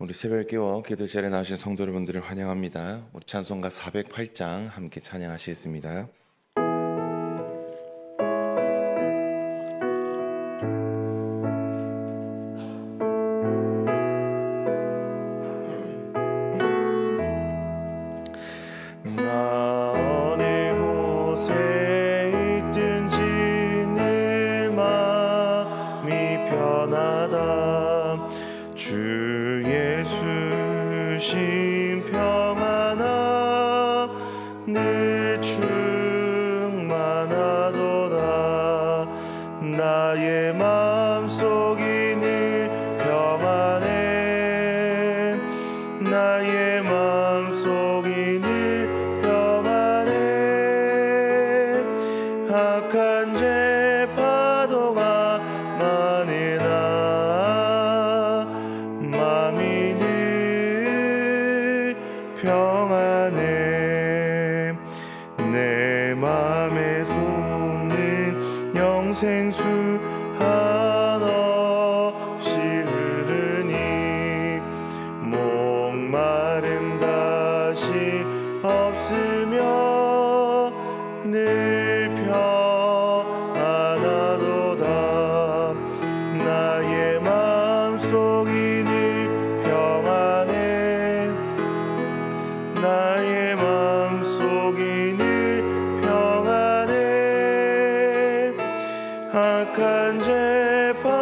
우리 새벽 깨워 기도 자리에 나오신 성도 여러분들을 환영합니다. 우리 찬송가 408장 함께 찬양하시겠습니다. 악한 죄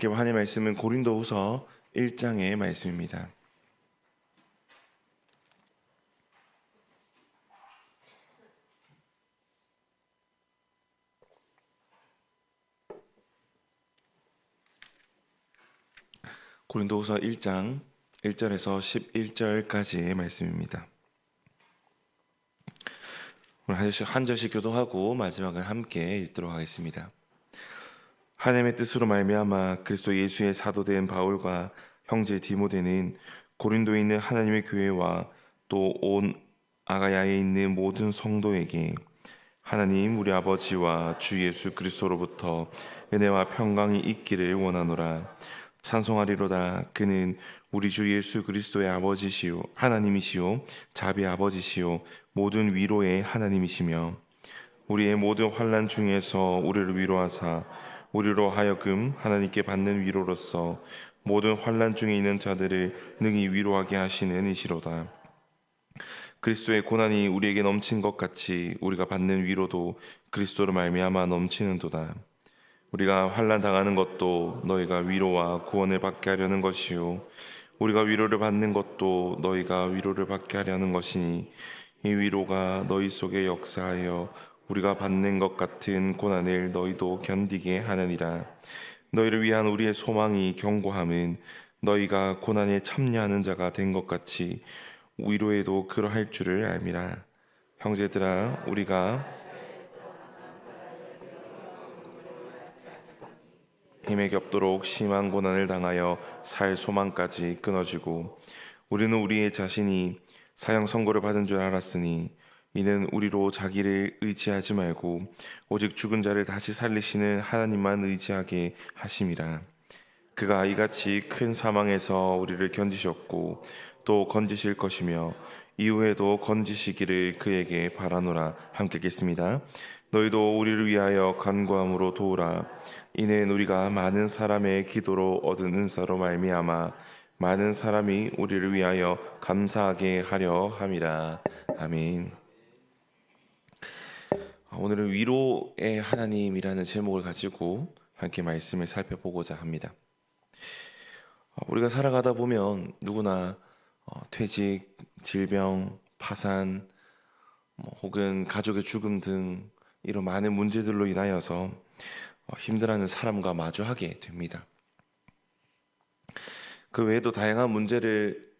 함께 하나님의 말씀은 고린도후서 1장의 말씀입니다 고린도후서 1장 1절에서 11절까지의 말씀입니다. 오늘 한 절씩, 교도하고 마지막을 함께 읽도록 하겠습니다. 하나님의 뜻으로 말미암아 그리스도 예수의 사도된 바울과 형제 디모데는 고린도에 있는 하나님의 교회와 또 온 아가야에 있는 모든 성도에게 하나님 우리 아버지와 주 예수 그리스도로부터 은혜와 평강이 있기를 원하노라. 찬송하리로다. 그는 우리 주 예수 그리스도의 아버지시요 하나님이시요 자비 아버지시요 모든 위로의 하나님이시며 우리의 모든 환난 중에서 우리를 위로하사 우리로 하여금 하나님께 받는 위로로서 모든 환난 중에 있는 자들을 능히 위로하게 하시는 이시로다. 그리스도의 고난이 우리에게 넘친 것 같이 우리가 받는 위로도 그리스도로 말미암아 넘치는도다. 우리가 환난 당하는 것도 너희가 위로와 구원을 받게 하려는 것이요 우리가 위로를 받는 것도 너희가 위로를 받게 하려는 것이니 이 위로가 너희 속에 역사하여 우리가 받는 것 같은 고난을 너희도 견디게 하느니라 너희를 위한 우리의 소망이 견고함은 너희가 고난에 참여하는 자가 된 것 같이 위로에도 그러할 줄을 알미라. 형제들아, 우리가 힘에 겹도록 심한 고난을 당하여 살 소망까지 끊어지고 우리는 우리의 자신이 사형 선고를 받은 줄 알았으니 이는 우리로 자기를 의지하지 말고 오직 죽은 자를 다시 살리시는 하나님만 의지하게 하심이라 그가 이같이 큰 사망에서 우리를 견디셨고 또 건지실 것이며 이후에도 건지시기를 그에게 바라노라 함께 읽겠습니다. 너희도 우리를 위하여 간구함으로 도우라. 이는 우리가 많은 사람의 기도로 얻은 은사로 말미암아 많은 사람이 우리를 위하여 감사하게 하려 함이라. 아멘. 오늘은 위로의 하나님이라는 제목을 가지고 함께 말씀을 살펴보고자 합니다. 우리가 살아가다 보면 누구나 어, 퇴직, 질병, 파산, 뭐 혹은 가족의 죽음 등 이런 많은 문제들로 인하여서 어, 힘들어하는 사람과 마주하게 됩니다. 그 외에도 다양한 문제를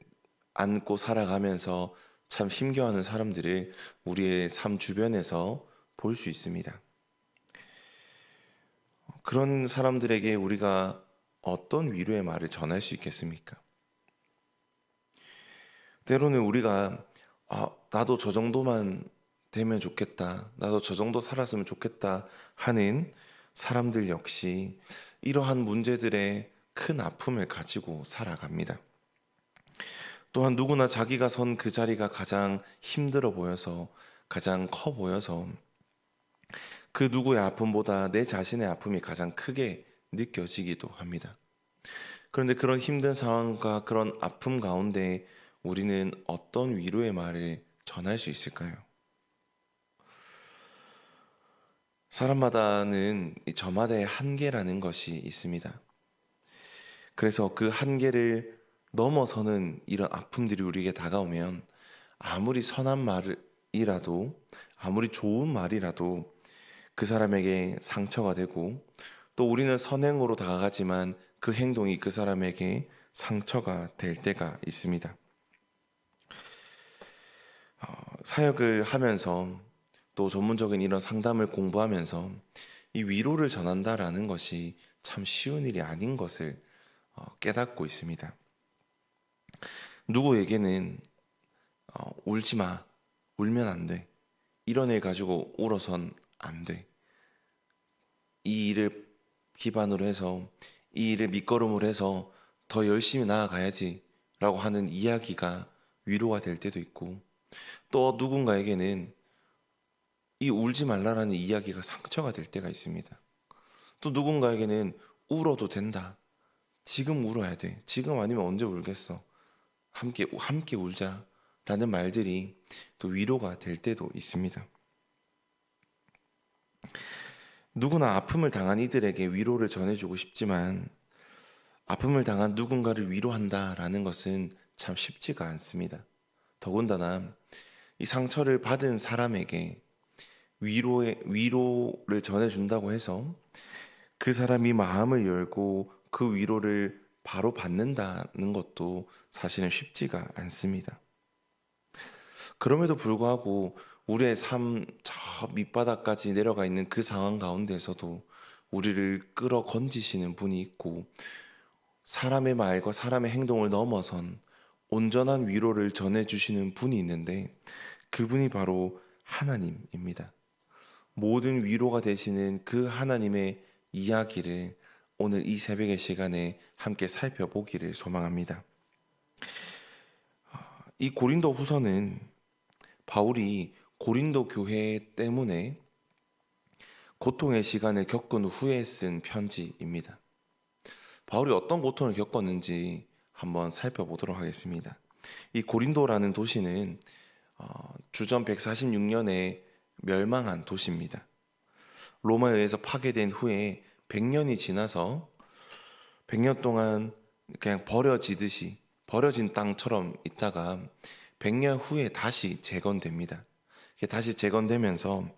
안고 살아가면서 참 힘겨워하는 사람들을 우리의 삶 주변에서 볼 수 있습니다. 그런 사람들에게 우리가 어떤 위로의 말을 전할 수 있겠습니까? 때로는 우리가 아, 나도 저 정도만 되면 좋겠다. 나도 저 정도 살았으면 좋겠다 하는 사람들 역시 이러한 문제들의 큰 아픔을 가지고 살아갑니다. 또한 누구나 자기가 선 그 자리가 가장 힘들어 보여서 가장 커 보여서 그 누구의 아픔보다 내 자신의 아픔이 가장 크게 느껴지기도 합니다. 그런데 그런 힘든 상황과 그런 아픔 가운데 우리는 어떤 위로의 말을 전할 수 있을까요? 사람마다는 이 저마다의 한계라는 것이 있습니다. 그래서 그 한계를 넘어서는 이런 아픔들이 우리에게 다가오면 아무리 선한 말이라도 아무리 좋은 말이라도 그 사람에게 상처가 되고 또 우리는 선행으로 다가가지만 그 행동이 그 사람에게 상처가 될 때가 있습니다. 어, 사역을 하면서 또 전문적인 이런 상담을 공부하면서 이 위로를 전한다라는 것이 참 쉬운 일이 아닌 것을 어, 깨닫고 있습니다. 누구에게는 어, 울지 마, 울면 안 돼. 이런 일 가지고 울어선 안 돼. 이 일을 기반으로 해서 이 일을 밑거름으로 해서 더 열심히 나아가야지 라고 하는 이야기가 위로가 될 때도 있고 또 누군가에게는 이 울지 말라라는 이야기가 상처가 될 때가 있습니다. 또 누군가에게는 울어도 된다. 지금 울어야 돼. 지금 아니면 언제 울겠어. 함께 함께 울자라는 말들이 또 위로가 될 때도 있습니다. 누구나 아픔을 당한 이들에게 위로를 전해주고 싶지만 아픔을 당한 누군가를 위로한다라는 것은 참 쉽지가 않습니다. 더군다나 이 상처를 받은 사람에게 위로의 위로를 전해준다고 해서 그 사람이 마음을 열고 그 위로를 바로 받는다는 것도 사실은 쉽지가 않습니다. 그럼에도 불구하고 우리의 삶 저 밑바닥까지 내려가 있는 그 상황 가운데서도 우리를 끌어 건지시는 분이 있고 사람의 말과 사람의 행동을 넘어선 온전한 위로를 전해 주시는 분이 있는데 그분이 바로 하나님입니다. 모든 위로가 되시는 그 하나님의 이야기를 오늘 이 새벽의 시간에 함께 살펴보기를 소망합니다. 이 고린도 후서는 바울이 고린도 교회 때문에 고통의 시간을 겪은 후에 쓴 편지입니다. 바울이 어떤 고통을 겪었는지 한번 살펴보도록 하겠습니다. 이 고린도라는 도시는 어, 주전 146년에 멸망한 도시입니다. 로마에 의해서 파괴된 후에 100년이 지나서 100년 동안 그냥 버려지듯이 버려진 땅처럼 있다가 100년 후에 다시 재건됩니다. 다시 재건되면서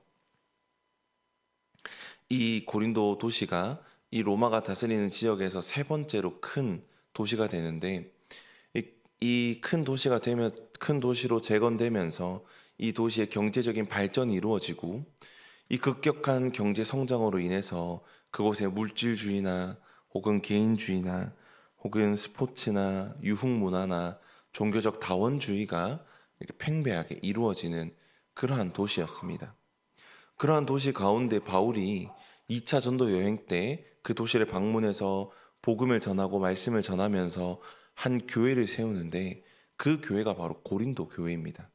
이 고린도 도시가 이 로마가 다스리는 지역에서 세 번째로 큰 도시가 되는데 이 큰 도시가 되면 큰 도시로 재건되면서 이 도시의 경제적인 발전이 이루어지고 이 급격한 경제 성장으로 인해서 그곳의 물질주의나 혹은 개인주의나 혹은 스포츠나 유흥 문화나 종교적 다원주의가 이렇게 팽배하게 이루어지는 그러한 도시였습니다. 그러한 도시 가운데 바울이 2차 전도 여행 때 그 도시를 방문해서 복음을 전하고 말씀을 전하면서 한 교회를 세우는데 그 교회가 바로 고린도 교회입니다.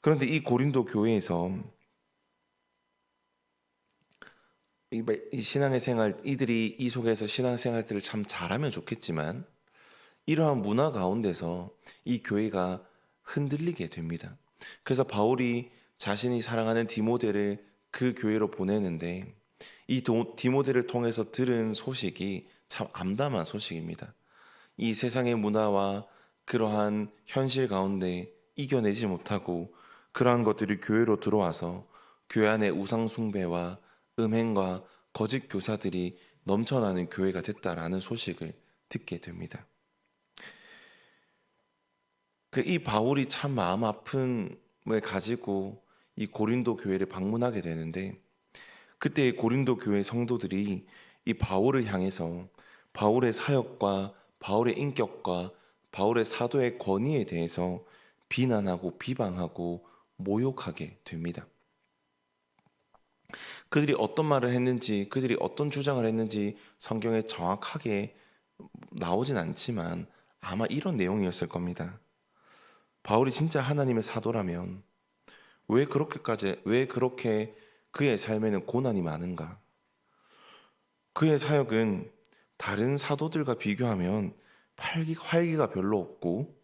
그런데 이 고린도 교회에서 이 말- 이 신앙의 생활 이들이 이 속에서 신앙 생활들을 참 잘하면 좋겠지만 이러한 문화 가운데서 이 교회가 흔들리게 됩니다. 그래서 바울이 자신이 사랑하는 디모데를 그 교회로 보내는데 이 도- 디모데를 통해서 들은 소식이 참 암담한 소식입니다. 이 세상의 문화와 그러한 현실 가운데 이겨내지 못하고 그러한 것들이 교회로 들어와서 교회 안에 우상 숭배와 음행과 거짓 교사들이 넘쳐나는 교회가 됐다라는 소식을 듣게 됩니다. 그 이 바울이 참 마음 아픔을 가지고 이 고린도 교회를 방문하게 되는데 그때 이 고린도 교회 성도들이 이 바울을 향해서 바울의 사역과 바울의 인격과 바울의 사도의 권위에 대해서 비난하고 비방하고 모욕하게 됩니다. 그들이 어떤 말을 했는지, 그들이 어떤 주장을 했는지 성경에 정확하게 나오진 않지만 아마 이런 내용이었을 겁니다. 바울이 진짜 하나님의 사도라면 왜 그렇게까지 왜 그렇게 그의 삶에는 고난이 많은가? 그의 사역은 다른 사도들과 비교하면 활기, 활기가 별로 없고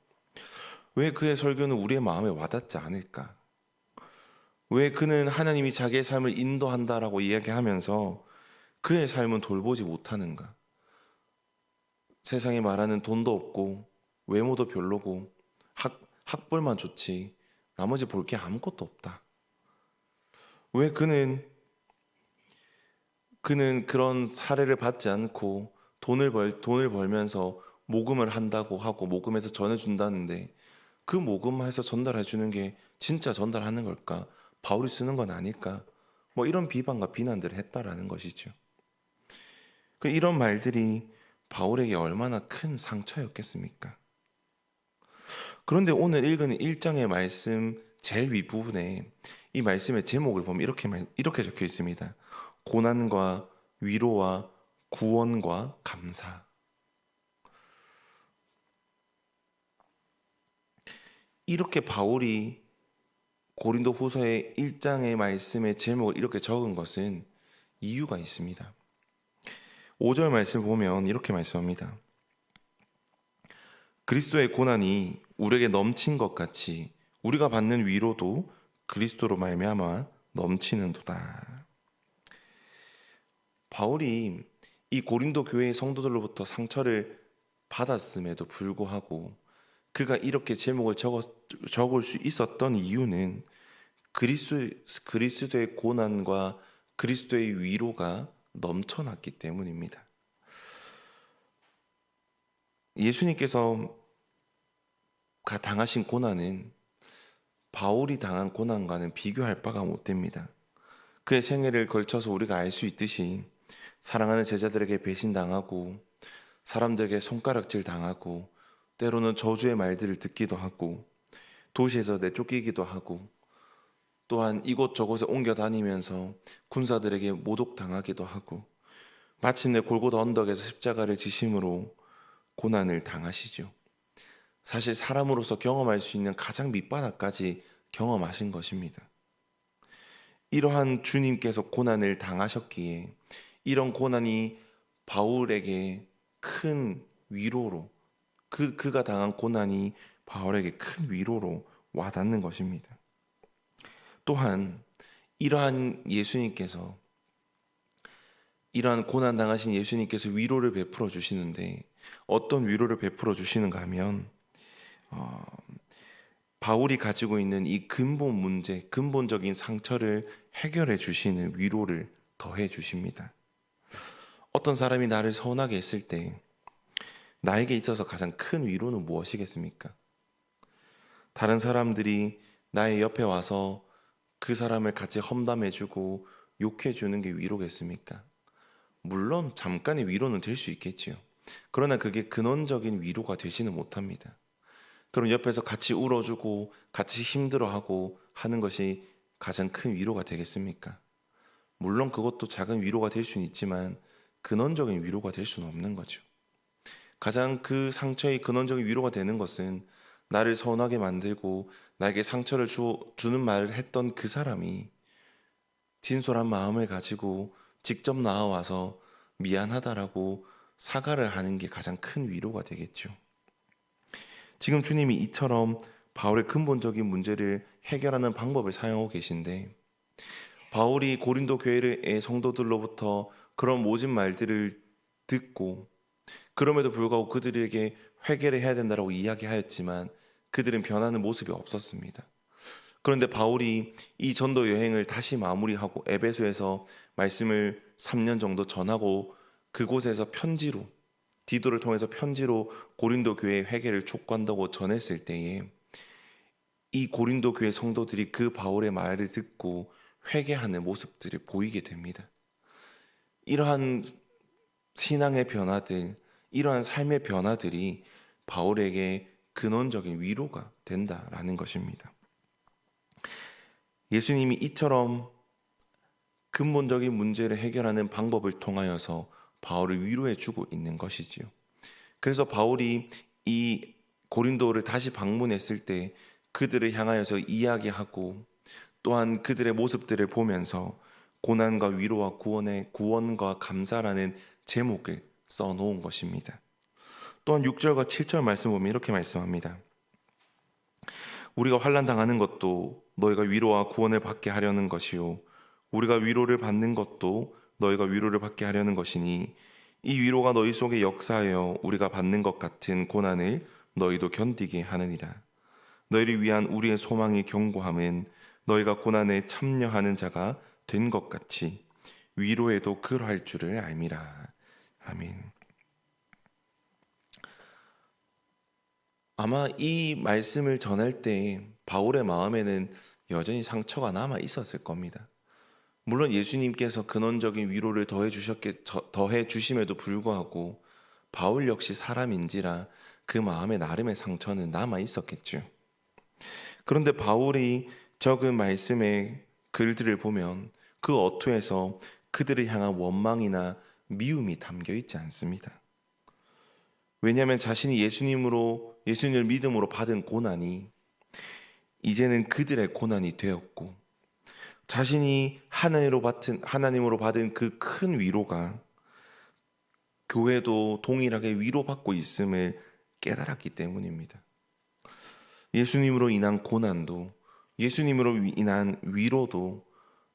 왜 그의 설교는 우리의 마음에 와닿지 않을까? 왜 그는 하나님이 자기의 삶을 인도한다라고 이야기하면서 그의 삶은 돌보지 못하는가? 세상에 말하는 돈도 없고 외모도 별로고 학, 학벌만 좋지 나머지 볼 게 아무것도 없다. 왜 그는 그는 그런 사례를 받지 않고 돈을 벌 돈을 벌면서 모금을 한다고 하고 모금해서 전해 준다는데 그 모금해서 전달해 주는 게 진짜 전달하는 걸까? 바울이 쓰는 건 아닐까? 뭐 이런 비방과 비난들을 했다라는 것이죠. 그 이런 말들이 바울에게 얼마나 큰 상처였겠습니까? 그런데 오늘 읽은 1장의 말씀 제일 윗부분에 이 말씀의 제목을 보면 이렇게 말- 이렇게 적혀 있습니다. 고난과 위로와 구원과 감사. 이렇게 바울이 고린도 후서의 1장의 말씀의 제목을 이렇게 적은 것은 이유가 있습니다. 5절 말씀 보면 이렇게 말씀합니다. 그리스도의 고난이 우리에게 넘친 것 같이 우리가 받는 위로도 그리스도로 말미암아 넘치는도다. 바울이 이 고린도 교회의 성도들로부터 상처를 받았음에도 불구하고 그가 이렇게 제목을 적을 수 있었던 이유는 그리스, 그리스도의 고난과 그리스도의 위로가 넘쳐났기 때문입니다. 예수님께서 가 당하신 고난은 바울이 당한 고난과는 비교할 바가 못 됩니다. 그의 생애를 걸쳐서 우리가 알 수 있듯이 사랑하는 제자들에게 배신당하고 사람들에게 손가락질 당하고 때로는 저주의 말들을 듣기도 하고 도시에서 내쫓기기도 하고 또한 이곳저곳에 옮겨 다니면서 군사들에게 모독당하기도 하고 마침내 골고다 언덕에서 십자가를 지심으로 고난을 당하시죠. 사실 사람으로서 경험할 수 있는 가장 밑바닥까지 경험하신 것입니다. 이러한 주님께서 고난을 당하셨기에 이런 고난이 바울에게 큰 위로로 그 그가 당한 고난이 바울에게 큰 위로로 와닿는 것입니다. 또한 이러한 예수님께서 이러한 고난 당하신 예수님께서 위로를 베풀어 주시는데 어떤 위로를 베풀어 주시는가 하면 어, 바울이 가지고 있는 이 근본 문제, 근본적인 상처를 해결해 주시는 위로를 더해 주십니다. 어떤 사람이 나를 서운하게 했을 때 나에게 있어서 가장 큰 위로는 무엇이겠습니까? 다른 사람들이 나의 옆에 와서 그 사람을 같이 험담해주고 욕해주는 게 위로겠습니까? 물론 잠깐의 위로는 될 수 있겠지요. 그러나 그게 근원적인 위로가 되지는 못합니다. 그럼 옆에서 같이 울어주고 같이 힘들어하고 하는 것이 가장 큰 위로가 되겠습니까? 물론 그것도 작은 위로가 될 수는 있지만 근원적인 위로가 될 수는 없는 거죠. 가장 그 상처의 근원적인 위로가 되는 것은 나를 서운하게 만들고 나에게 상처를 주, 주는 말을 했던 그 사람이 진솔한 마음을 가지고 직접 나와와서 미안하다라고 사과를 하는 게 가장 큰 위로가 되겠죠. 지금 주님이 이처럼 바울의 근본적인 문제를 해결하는 방법을 사용하고 계신데 바울이 고린도 교회의 성도들로부터 그런 모진 말들을 듣고 그럼에도 불구하고 그들에게 회개를 해야 된다고 이야기하였지만 그들은 변하는 모습이 없었습니다. 그런데 바울이 이 전도 여행을 다시 마무리하고 에베소에서 말씀을 3년 정도 전하고 그곳에서 편지로 디도를 통해서 편지로 고린도 교회의 회개를 촉구한다고 전했을 때에 이 고린도 교회 성도들이 그 바울의 말을 듣고 회개하는 모습들을 보이게 됩니다. 이러한 신앙의 변화들, 이러한 삶의 변화들이 바울에게 근원적인 위로가 된다라는 것입니다. 예수님이 이처럼 근본적인 문제를 해결하는 방법을 통하여서 바울을 위로해 주고 있는 것이지요. 그래서 바울이 이 고린도를 다시 방문했을 때 그들을 향하여서 이야기하고 또한 그들의 모습들을 보면서 고난과 위로와 구원의 구원과 감사라는 제목을 써 놓은 것입니다. 또한 6절과 7절 말씀 보면 이렇게 말씀합니다. 우리가 환난 당하는 것도 너희가 위로와 구원을 받게 하려는 것이요 우리가 위로를 받는 것도 너희가 위로를 받게 하려는 것이니 이 위로가 너희 속에 역사하여 우리가 받는 것 같은 고난을 너희도 견디게 하느니라 너희를 위한 우리의 소망이 견고함은 너희가 고난에 참여하는 자가 된 것 같이 위로에도 그러할 줄을 알미라 아멘. 아마 이 말씀을 전할 때 바울의 마음에는 여전히 상처가 남아 있었을 겁니다. 물론 예수님께서 근원적인 위로를 더해 주셨게 더해 주심에도 불구하고 바울 역시 사람인지라 그 마음에 나름의 상처는 남아 있었겠죠. 그런데 바울이 적은 말씀의 글들을 보면 그 어투에서 그들을 향한 원망이나 미움이 담겨 있지 않습니다. 왜냐하면 자신이 예수님으로 예수님을 믿음으로 받은 고난이 이제는 그들의 고난이 되었고 자신이 하나님으로 받은 하나님으로 받은 그 큰 위로가 교회도 동일하게 위로받고 있음을 깨달았기 때문입니다. 예수님으로 인한 고난도 예수님으로 인한 위로도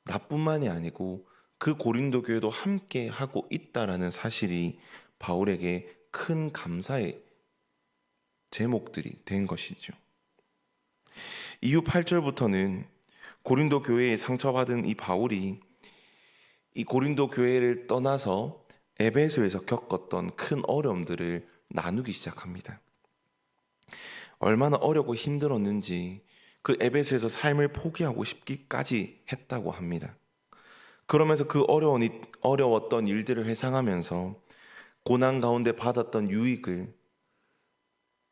나뿐만이 아니고 그 고린도 교회도 함께 하고 있다라는 사실이 바울에게 큰 감사의 제목들이 된 것이죠. 이후 8절부터는 고린도 교회에 상처받은 이 바울이 이 고린도 교회를 떠나서 에베소에서 겪었던 큰 어려움들을 나누기 시작합니다. 얼마나 어렵고 힘들었는지 그 에베소에서 삶을 포기하고 싶기까지 했다고 합니다. 그러면서 그 어려운, 어려웠던 일들을 회상하면서 고난 가운데 받았던 유익을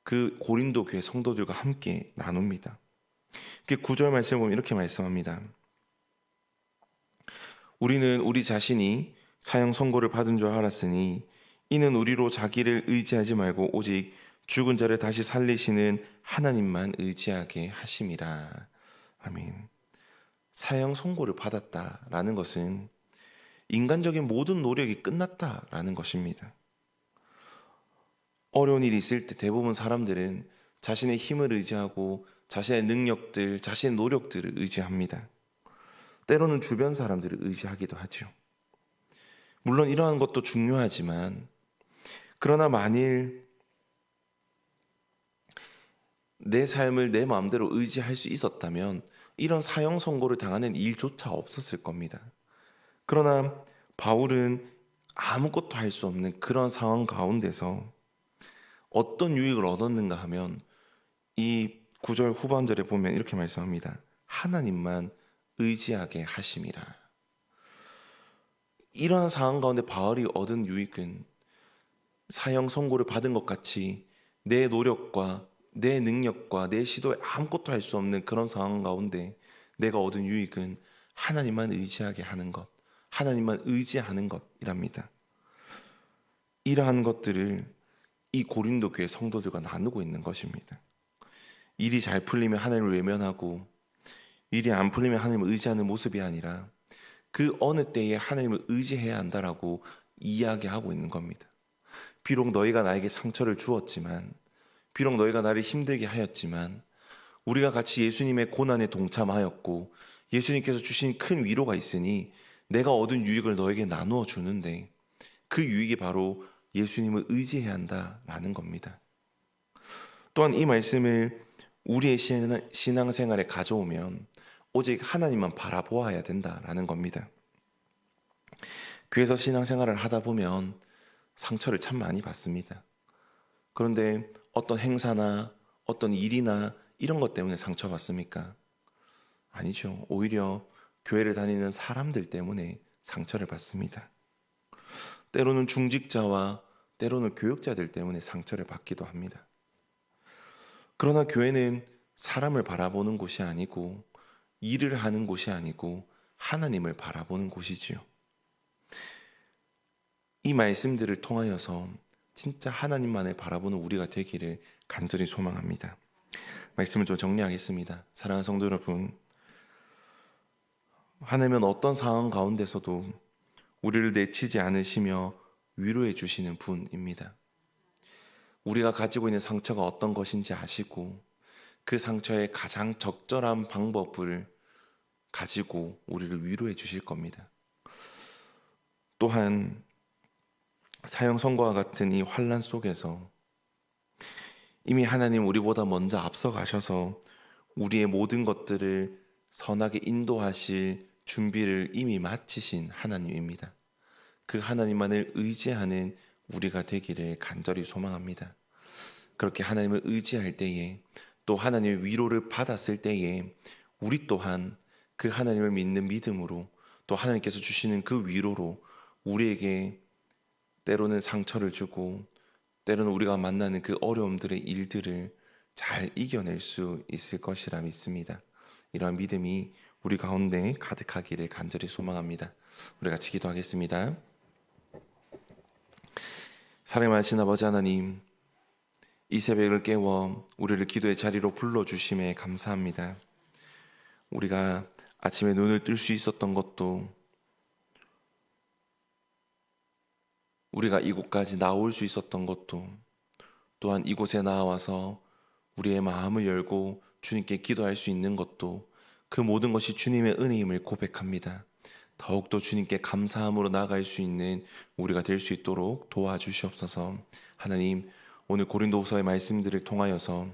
그 고린도 교회 성도들과 함께 나눕니다. 그 구절 말씀을 보면 이렇게 말씀합니다. 우리는 우리 자신이 사형 선고를 받은 줄 알았으니 이는 우리로 자기를 의지하지 말고 오직 죽은 자를 다시 살리시는 하나님만 의지하게 하심이라. 아멘. 사형 선고를 받았다라는 것은 인간적인 모든 노력이 끝났다라는 것입니다. 어려운 일이 있을 때 대부분 사람들은 자신의 힘을 의지하고 자신의 능력들, 자신의 노력들을 의지합니다. 때로는 주변 사람들을 의지하기도 하죠. 물론 이러한 것도 중요하지만, 그러나 만일 내 삶을 내 마음대로 의지할 수 있었다면 이런 사형 선고를 당하는 일조차 없었을 겁니다. 그러나 바울은 아무것도 할 수 없는 그런 상황 가운데서 어떤 유익을 얻었는가 하면 이 구절 후반절에 보면 이렇게 말씀합니다. 하나님만 의지하게 하심이라. 이러한 상황 가운데 바울이 얻은 유익은 사형 선고를 받은 것 같이 내 노력과 내 능력과 내 시도에 아무것도 할 수 없는 그런 상황 가운데 내가 얻은 유익은 하나님만 의지하게 하는 것, 하나님만 의지하는 것이랍니다. 이러한 것들을 이 고린도 교회 성도들과 나누고 있는 것입니다. 일이 잘 풀리면 하나님을 외면하고 일이 안 풀리면 하나님을 의지하는 모습이 아니라 그 어느 때에 하나님을 의지해야 한다라고 이야기하고 있는 겁니다. 비록 너희가 나에게 상처를 주었지만 비록 너희가 나를 힘들게 하였지만 우리가 같이 예수님의 고난에 동참하였고 예수님께서 주신 큰 위로가 있으니 내가 얻은 유익을 너에게 나누어 주는데 그 유익이 바로 예수님을 의지해야 한다라는 겁니다. 또한 이 말씀을 우리의 신앙생활에 가져오면 오직 하나님만 바라보아야 된다라는 겁니다. 교회에서 신앙생활을 하다 보면 상처를 참 많이 받습니다. 그런데 어떤 행사나 어떤 일이나 이런 것 때문에 상처받습니까? 아니죠. 오히려 교회를 다니는 사람들 때문에 상처를 받습니다. 때로는 중직자와 때로는 교육자들 때문에 상처를 받기도 합니다. 그러나 교회는 사람을 바라보는 곳이 아니고 일을 하는 곳이 아니고 하나님을 바라보는 곳이지요. 이 말씀들을 통하여서 진짜 하나님만을 바라보는 우리가 되기를 간절히 소망합니다. 말씀을 좀 정리하겠습니다. 사랑하는 성도 여러분, 하나님은 어떤 상황 가운데서도 우리를 내치지 않으시며 위로해 주시는 분입니다. 우리가 가지고 있는 상처가 어떤 것인지 아시고 그 상처의 가장 적절한 방법을 가지고 우리를 위로해 주실 겁니다. 또한 사형 선고와 같은 이 환란 속에서 이미 하나님 우리보다 먼저 앞서 가셔서 우리의 모든 것들을 선하게 인도하실 준비를 이미 마치신 하나님입니다. 그 하나님만을 의지하는 우리가 되기를 간절히 소망합니다. 그렇게 하나님을 의지할 때에 또 하나님의 위로를 받았을 때에 우리 또한 그 하나님을 믿는 믿음으로 또 하나님께서 주시는 그 위로로 우리에게 때로는 상처를 주고 때로는 우리가 만나는 그 어려움들의 일들을 잘 이겨낼 수 있을 것이라 믿습니다. 이러한 믿음이 우리 가운데 가득하기를 간절히 소망합니다. 우리 같이 기도하겠습니다. 사랑하신 아버지 하나님, 이 새벽을 깨워 우리를 기도의 자리로 불러주심에 감사합니다. 우리가 아침에 눈을 뜰 수 있었던 것도 우리가 이곳까지 나올 수 있었던 것도 또한 이곳에 나와서 우리의 마음을 열고 주님께 기도할 수 있는 것도 그 모든 것이 주님의 은혜임을 고백합니다. 더욱더 주님께 감사함으로 나아갈 수 있는 우리가 될 수 있도록 도와주시옵소서. 하나님, 오늘 고린도후서의 말씀들을 통하여서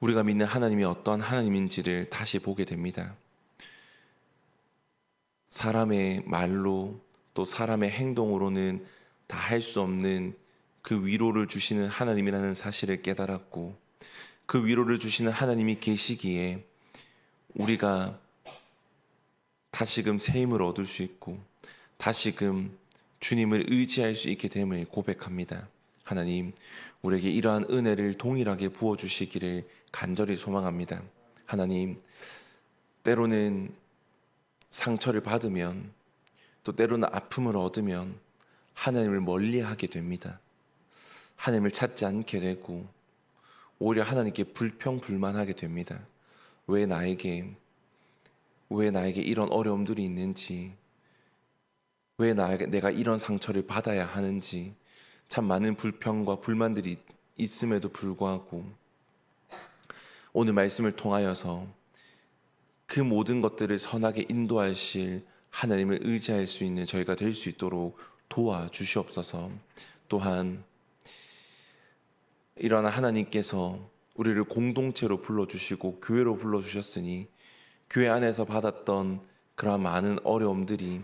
우리가 믿는 하나님이 어떠한 하나님인지를 다시 보게 됩니다. 사람의 말로 또 사람의 행동으로는 다 할 수 없는 그 위로를 주시는 하나님이라는 사실을 깨달았고 그 위로를 주시는 하나님이 계시기에 우리가 다시금 새 힘을 얻을 수 있고 다시금 주님을 의지할 수 있게 됨을 고백합니다. 하나님, 우리에게 이러한 은혜를 동일하게 부어 주시기를 간절히 소망합니다. 하나님, 때로는 상처를 받으면 또 때로는 아픔을 얻으면 하나님을 멀리하게 됩니다. 하나님을 찾지 않게 되고 오히려 하나님께 불평불만하게 됩니다. 왜 나에게 왜 나에게 이런 어려움들이 있는지 왜 나에게 내가 이런 상처를 받아야 하는지 참 많은 불평과 불만들이 있음에도 불구하고 오늘 말씀을 통하여서 그 모든 것들을 선하게 인도하실 하나님을 의지할 수 있는 저희가 될 수 있도록 도와주시옵소서. 또한 일어나 하나님께서 우리를 공동체로 불러주시고 교회로 불러주셨으니 교회 안에서 받았던 그러한 많은 어려움들이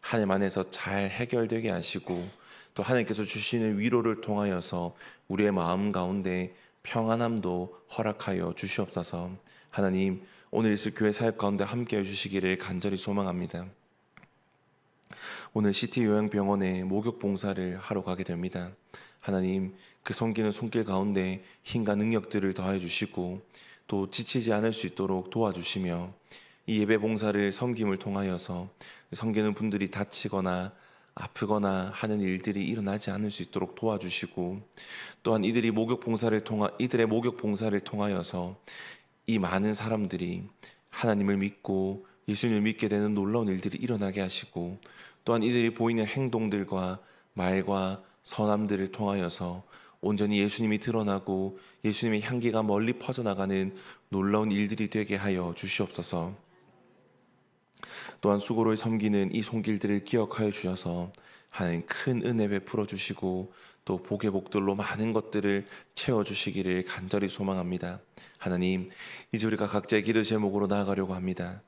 하나님 안에서 잘 해결되게 하시고 또 하나님께서 주시는 위로를 통하여서 우리의 마음 가운데 평안함도 허락하여 주시옵소서. 하나님 오늘 있을 교회 사역 가운데 함께 해주시기를 간절히 소망합니다. 오늘 시티 요양병원에 목욕 봉사를 하러 가게 됩니다. 하나님 그 섬기는 손길 가운데 힘과 능력들을 더해 주시고 또 지치지 않을 수 있도록 도와주시며 이 예배 봉사를 섬김을 통하여서 섬기는 분들이 다치거나 아프거나 하는 일들이 일어나지 않을 수 있도록 도와주시고 또한 이들이 목욕 봉사를 통하 이들의 목욕 봉사를 통하여서 이 많은 사람들이 하나님을 믿고 예수님을 믿게 되는 놀라운 일들이 일어나게 하시고 또한 이들이 보이는 행동들과 말과 선함들을 통하여서 온전히 예수님이 드러나고 예수님의 향기가 멀리 퍼져나가는 놀라운 일들이 되게 하여 주시옵소서. 또한 수고를 섬기는 이 손길들을 기억하여 주셔서 하나님 큰 은혜 베풀어 주시고 또 복의 복들로 많은 것들을 채워 주시기를 간절히 소망합니다. 하나님, 이제 우리가 각자의 기도 제목으로 나아가려고 합니다.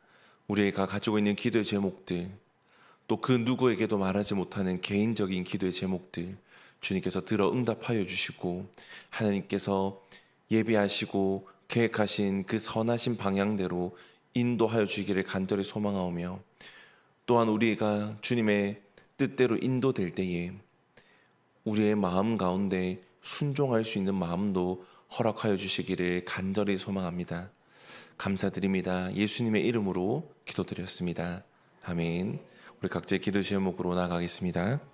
우리가 가지고 있는 기도의 제목들, 또 그 누구에게도 말하지 못하는 개인적인 기도의 제목들, 주님께서 들어 응답하여 주시고 하나님께서 예비하시고 계획하신 그 선하신 방향대로 인도하여 주기를 간절히 소망하오며 또한 우리가 주님의 뜻대로 인도될 때에 우리의 마음 가운데 순종할 수 있는 마음도 허락하여 주시기를 간절히 소망합니다. 감사드립니다. 예수님의 이름으로 기도드렸습니다. 아멘. 우리 각자의 기도 제목으로 나가겠습니다.